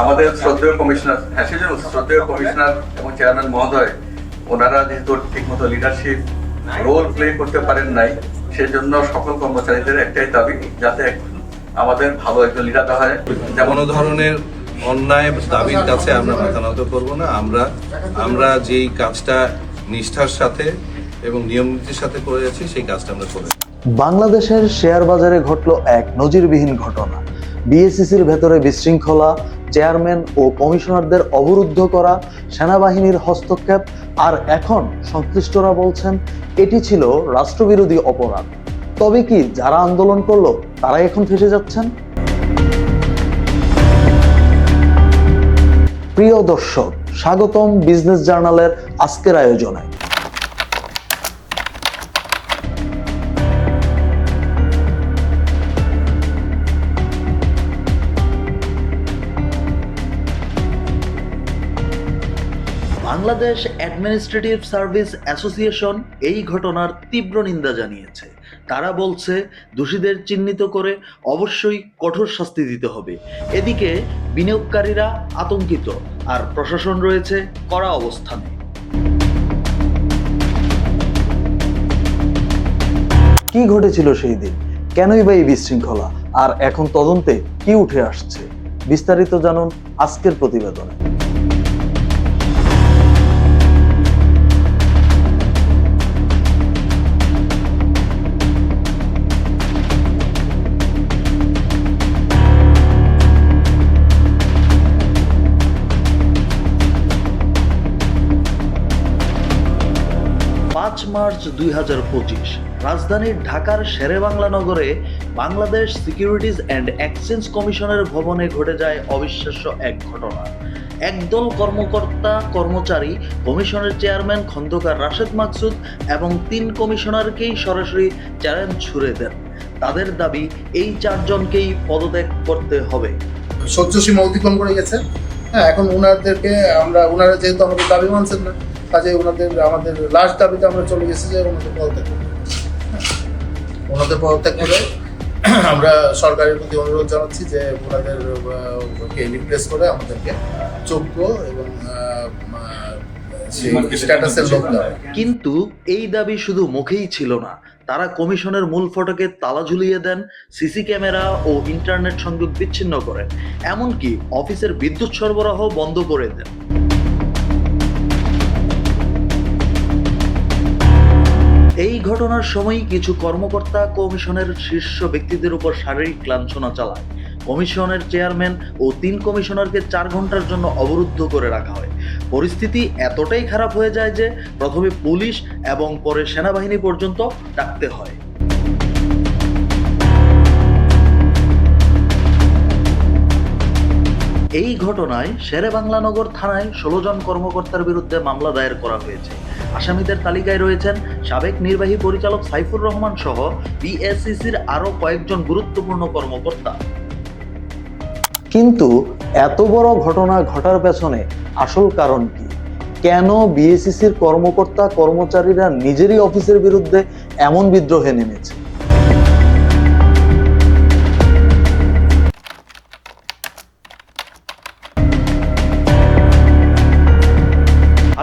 আমাদের শ্রদ্ধেয় কমিশনার হ্যাঁ সেজন্য শ্রদ্ধেয় কমিশনার এবং চেয়ারম্যান মহোদয় ওনারা যেহেতু ঠিকমতো লিডারশিপ রোল প্লে করতে পারেন নাই সেজন্য সকল কর্মচারীদের একটাই দাবি যাতে আমাদের ভালো একজন লিডার দেওয়া হয়। যেমন ধরনের অন্যায় দাবির কাছে আমরা মাথা নত করব না আমরা আমরা যেই কাজটা নিষ্ঠার সাথে এবং নিয়ম নীতির সাথে করে যাচ্ছি সেই কাজটা আমরা করে বাংলাদেশের শেয়ার বাজারে ঘটল এক নজিরবিহীন ঘটনা। বিএসসিসির ভেতরে বিশৃঙ্খলা, চেয়ারম্যান ও কমিশনারদের অবরুদ্ধ করা, সেনাবাহিনীর হস্তক্ষেপ, আর এখন সংশ্লিষ্টরা বলছেন এটি ছিল রাষ্ট্রবিরোধী অপরাধ। তবে কি যারা আন্দোলন করল তারা এখন ফেসে যাচ্ছেন? প্রিয় দর্শক, স্বাগতম বিজনেস জার্নালের আজকের আয়োজনে। বাংলাদেশ অ্যাডমিনিস্ট্রেটিভ সার্ভিস অ্যাসোসিয়েশন এই ঘটনার তীব্র নিন্দা জানিয়েছে। তারা বলছে, দোষীদের চিহ্নিত করে অবশ্যই কঠোর শাস্তি দিতে হবে। এদিকে বিনিয়োগকারীরা আতঙ্কিত, আর প্রশাসন রয়েছে কড়া অবস্থানে। কি ঘটেছিল সেই দিন? কেনই বা এই বিশৃঙ্খলা? আর এখন তদন্তে কি উঠে আসছে? বিস্তারিত জানুন আজকের প্রতিবেদনে। মার্চ দুই হাজার পঁচিশ, রাজধানীর ঢাকার শেরেবাংলা নগরে বাংলাদেশ সিকিউরিটিজ অ্যান্ড এক্সচেঞ্জ কমিশনের ভবনে ঘটে যায় অবিশ্বাস্য এক ঘটনা। একদল কর্মকর্তা, কর্মচারী, কমিশনের চেয়ারম্যান খন্দকার রাশেদ মাকসুদ এবং তিন কমিশনারকেই সরাসরি চ্যালেঞ্জ ছুড়ে দেন। তাদের দাবি, এই চারজনকেই পদত্যাগ করতে হবে। সহ্য সীমা অতিক্রম করে গেছে। হ্যাঁ এখন ওনাদেরকে আমরা, ওনারা যেহেতু আমাদের দাবি মানছেন না কাজে ওনাদের আমাদের লাস্ট দাবিতে আমরা চলে গেছি যে ওনাদের পদত্যাগ। ওনাদের পদত্যাগ করে আমরা সরকারের প্রতি অনুরোধ জানাচ্ছি যে ওনাদের আহ, কে রিপ্লেস করে আমাদেরকে যোগ্য এবং কিন্তু এই দাবি শুধু মুখেই ছিল না। তারা কমিশনের মূল ফটকে তালা ঝুলিয়ে দেন সিসি ক্যামেরা ও ইন্টারনেট সংযোগ বিচ্ছিন্ন করেন। এমনকি অফিসের বিদ্যুৎ সরবরাহ বন্ধ করে দেন। এই ঘটনার সময় কিছু কর্মকর্তা কমিশনের শীর্ষ ব্যক্তিদের উপর শারীরিক লাঞ্ছনা চালায়। কমিশনের চেয়ারম্যান ও তিন কমিশনারকে চার ঘণ্টার জন্য অবরুদ্ধ করে রাখা হয়। পরিস্থিতি এতটাই খারাপ হয়ে যায় যে প্রথমে পুলিশ এবং পরে সেনাবাহিনী পর্যন্ত ডাকতে হয়। এই ঘটনায় শেরে বাংলানগর থানায় ষোলো জন কর্মকর্তার বিরুদ্ধে মামলা দায়ের করা হয়েছে। আসামিদের তালিকায় রয়েছেন সাবেক নির্বাহী পরিচালক সাইফুর রহমান সহ বিএসসিসির আরও কয়েকজন গুরুত্বপূর্ণ কর্মকর্তা। কিন্তু এত বড় ঘটনা ঘটার পেছনে আসল কারণ কি? কেন বিএসসিসির কর্মকর্তা কর্মচারীরা নিজেরই অফিসের বিরুদ্ধে এমন বিদ্রোহে নেমেছে?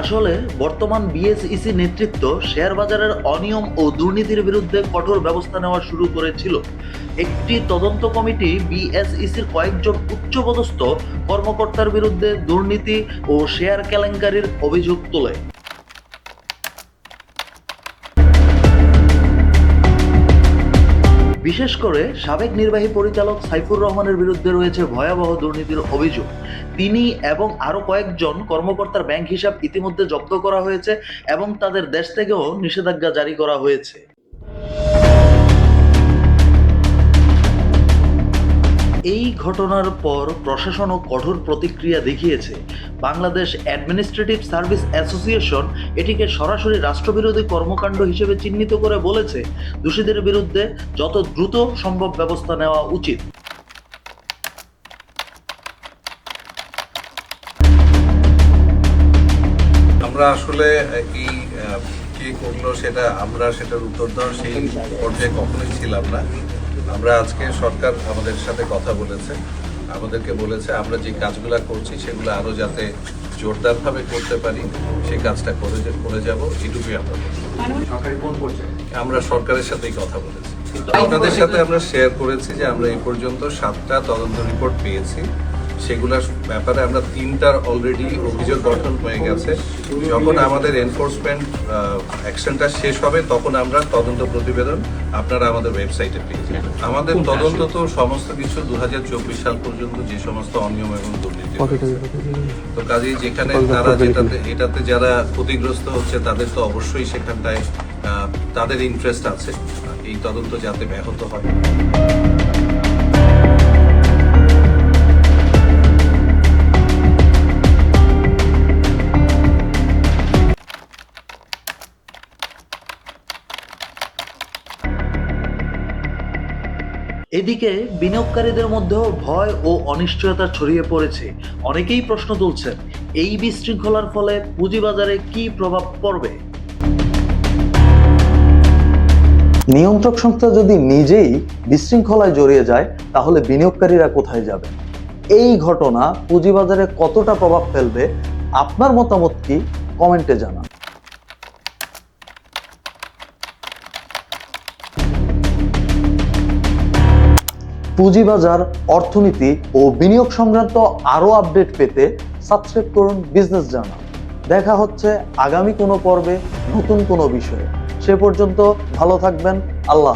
আসলে বর্তমান বিএসইসি নেতৃত্ব শেয়ার বাজারের অনিয়ম ও দুর্নীতির বিরুদ্ধে কঠোর ব্যবস্থা নেওয়া শুরু করেছিল। একটি তদন্ত কমিটি বিএসইসির কয়েকজন উচ্চপদস্থ কর্মকর্তার বিরুদ্ধে দুর্নীতি ও শেয়ার কেলেঙ্কারির অভিযোগ তোলে। বিশেষ করে সাবেক নির্বাহী পরিচালক সাইফুর রহমানের বিরুদ্ধে রয়েছে ভয়াবহ দুর্নীতির অভিযোগ। তিনি এবং আরও কয়েকজন কর্মকর্তার ব্যাংক হিসাব ইতিমধ্যে জব্দ করা হয়েছে এবং তাদের দেশ থেকেও নিষেধাজ্ঞা জারি করা হয়েছে। এই ঘটনার পর প্রশাসনও কঠোর প্রতিক্রিয়া দেখিয়েছে। বাংলাদেশ অ্যাডমিনিস্ট্রেটিভ সার্ভিস অ্যাসোসিয়েশন এটিকে সরাসরি রাষ্ট্রবিরোধী কর্মকাণ্ড হিসেবে চিহ্নিত করে বলেছে। দোষীদের বিরুদ্ধে যত দ্রুত সম্ভব ব্যবস্থা নেওয়া উচিত। আমরা আসলে এই কে করল সেটা আমরা সেটার উত্তর দেওয়ার সেই পর্যায়ে কখনোই ছিলাম না। আমরা আজকে সরকার আমাদের সাথে কথা বলেছে আমাদেরকে বলেছে আমরা যে কাজগুলো করছি সেগুলো আরও যাতে জোরদারভাবে করতে পারি সেই কাজটা করে যে- করে যাব এটুকুই আমরা আমরা সরকারের সাথেই কথা বলেছি। আপনাদের সাথে আমরা শেয়ার করেছি যে আমরা এই পর্যন্ত সাতটা তদন্ত রিপোর্ট পেয়েছি। সেগুলোর ব্যাপারে আমরা তিনটার অলরেডি অভিযোগ গঠন হয়ে গেছে। যখন আমাদের এনফোর্সমেন্ট অ্যাকশনটা শেষ হবে তখন আমরা তদন্ত প্রতিবেদন আপনারা আমাদের ওয়েবসাইটে পেয়ে যাবেন। আমাদের তদন্ত তো সমস্ত কিছু দুহাজার চব্বিশ সাল পর্যন্ত যে সমস্ত অনিয়ম এবং দুর্নীতি তো কাজেই যেখানে তারা যেটাতে এটাতে যারা ক্ষতিগ্রস্ত হচ্ছে তাদের তো অবশ্যই সেখানটায় আহ, তাদের ইন্টারেস্ট আছে। এই তদন্ত যাতে ব্যাহত হয়। এদিকে বিনিয়োগকারীদের মধ্যেও ভয় ও অনিশ্চয়তা ছড়িয়ে পড়েছে। অনেকেই প্রশ্ন তুলছেন, এই বিশৃঙ্খলার ফলে পুঁজিবাজারে কি প্রভাব পড়বে? নিয়ন্ত্রক সংস্থা যদি নিজেই বিশৃঙ্খলায় জড়িয়ে যায়, তাহলে বিনিয়োগকারীরা কোথায় যাবে? এই ঘটনা পুঁজিবাজারে কতটা প্রভাব ফেলবে? আপনার মতামত কি? কমেন্টে জানান। পুঁজিবাজার, অর্থনীতি ও বিনিয়োগ সংক্রান্ত আরও আপডেট পেতে সাবস্ক্রাইব করুন বিজনেস জার্নাল। দেখা হচ্ছে আগামী কোনো পর্বে নতুন কোনো বিষয়ে। সে পর্যন্ত ভালো থাকবেন। আল্লাহ